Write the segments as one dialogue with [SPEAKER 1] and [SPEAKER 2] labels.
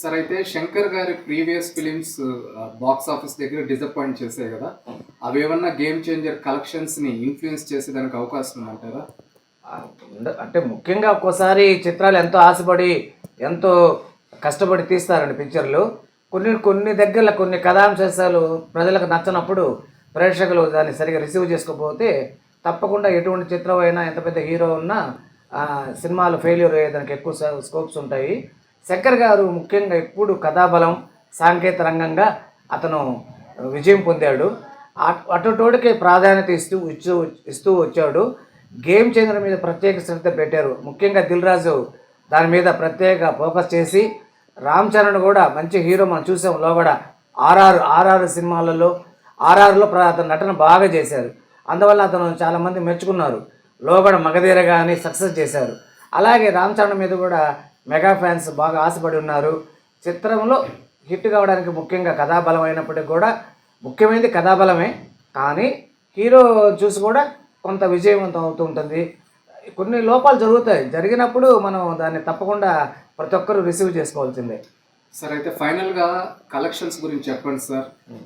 [SPEAKER 1] Sir అయితే శంకర్ గారి previous films box office దగ్గర డిసప్పాయింట్ చేసాయి కదా. అవి ఏమన్నా గేమ్ చేంజర్ కలెక్షన్స్ని ఇన్ఫ్లుయెన్స్ చేసేదానికి అవకాశం ఉందంటారా?
[SPEAKER 2] అంటే ముఖ్యంగా ఒక్కోసారి చిత్రాలు ఎంతో ఆశపడి ఎంతో కష్టపడి తీస్తారండి పిక్చర్లు. కొన్ని కొన్ని దగ్గర కొన్ని కథాంశాలు ప్రజలకు నచ్చనప్పుడు ప్రేక్షకులు దాన్ని సరిగా రిసీవ్ చేసుకోకపోతే తప్పకుండా ఎటువంటి చిత్రం అయినా ఎంత పెద్ద హీరో ఉన్నా సినిమాలు ఫెయిల్యూర్ అయ్యేదానికి ఎక్కువ స్కోప్స్ ఉంటాయి. శంకర్ గారు ముఖ్యంగా ఎప్పుడు కథాబలం సాంకేతిక రంగంగా అతను విజయం పొందాడు. అటు- అటుటోడికి ప్రాధాన్యత ఇస్తూ ఇస్తూ ఇస్తూ వచ్చాడు. గేమ్ చేంజర్ మీద ప్రత్యేక శ్రద్ధ పెట్టారు. ముఖ్యంగా దిల్ రాజు దాని మీద ప్రత్యేక ఫోకస్ చేసి రామ్ చరణ్ కూడా మంచి హీరో మనం చూసాం లోగడ. ఆర్ఆర్ ఆర్ఆర్ సినిమాలలో ఆర్ఆర్లో ప్ర అతను నటన బాగా చేశారు. అందువల్ల అతను చాలామంది మెచ్చుకున్నారు. లోగడ మగధీర కానీ సక్సెస్ చేశారు. అలాగే రామ్ చరణ్ మీద కూడా మెగా ఫ్యాన్స్ బాగా ఆశపడి ఉన్నారు. చిత్రంలో హిట్ కావడానికి ముఖ్యంగా కథాబలం అయినప్పటికీ కూడా ముఖ్యమైనది కథాబలమే. కానీ హీరో చూసి కూడా కొంత విజయవంతం అవుతూ ఉంటుంది. కొన్ని లోపాలు జరుగుతాయి. జరిగినప్పుడు మనం దాన్ని తప్పకుండా ప్రతి ఒక్కరూ రిసీవ్ చేసుకోవాల్సిందే.
[SPEAKER 1] సార్ అయితే ఫైనల్గా కలెక్షన్స్ గురించి చెప్పండి సార్.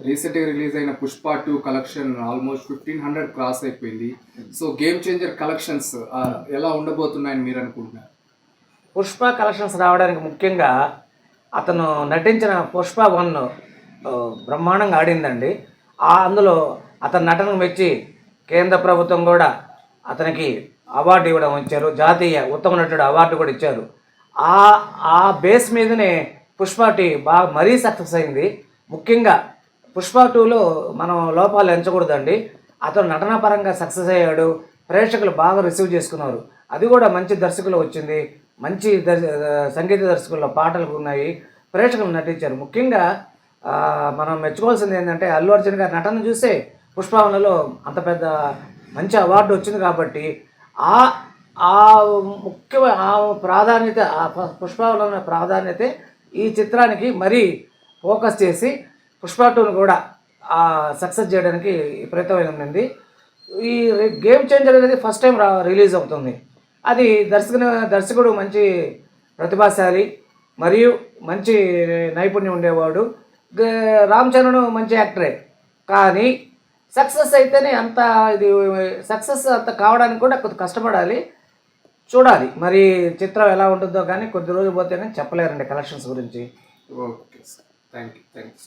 [SPEAKER 1] రీసెంట్గా రిలీజ్ అయిన Pushpa two collection almost fifteen hundred cross అయిపోయింది. సో గేమ్ చేంజర్ కలెక్షన్స్ ఎలా ఉండబోతున్నాయని మీరు అనుకుంటున్నారు?
[SPEAKER 2] పుష్ప కలెక్షన్స్ రావడానికి ముఖ్యంగా అతను నటించిన పుష్ప వన్ బ్రహ్మాండంగా ఆడిందండి. ఆ అందులో అతని నటనకు మెచ్చి కేంద్ర ప్రభుత్వం కూడా అతనికి అవార్డు ఇవ్వడం ఇచ్చారు. జాతీయ ఉత్తమ నటుడు అవార్డు కూడా ఇచ్చారు. ఆ ఆ బేస్ మీదనే పుష్ప టీ బాగా మరీ సక్సెస్ అయింది. ముఖ్యంగా పుష్ప టూలో మనం లోపాలు ఎంచకూడదండి. అతను నటనపరంగా సక్సెస్ అయ్యాడు. ప్రేక్షకులు బాగా రిసీవ్ చేసుకున్నారు. అది కూడా మంచి దర్శకులు వచ్చింది. మంచి దర్శ సంగీత దర్శకుల్లో పాటలు ఉన్నాయి ప్రేక్షకులు నటించారు. ముఖ్యంగా మనం మెచ్చుకోవాల్సింది ఏంటంటే అల్లు అర్జున్ గారి నటన చూస్తే పుష్పావనలో అంత పెద్ద మంచి అవార్డు వచ్చింది కాబట్టి ఆ ఆ ముఖ్య ఆ ప్రాధాన్యత ఆ ప- ప్రాధాన్యత ఈ చిత్రానికి మరీ ఫోకస్ చేసి పుష్ప టూను కూడా సక్సెస్ చేయడానికి ప్రయత్నమైంది ఈ గేమ్ చేంజర్ అనేది ఫస్ట్ టైం రిలీజ్ అవుతుంది. అది దర్శకుని దర్శకుడు మంచి ప్రతిభాశాలి మరియు మంచి నైపుణ్యం ఉండేవాడు. రామ్ చరణ్ మంచి యాక్టరే. కానీ సక్సెస్ అయితేనే అంత ఇది సక్సెస్ అంత కావడానికి కూడా కొద్ది కష్టపడాలి. చూడాలి. మరి చిత్రం ఎలా ఉంటుందో కానీ కొద్ది రోజులు పోతే కానీ చెప్పలేరండి కలెక్షన్స్ గురించి.
[SPEAKER 1] Okay sir. Thank you thank you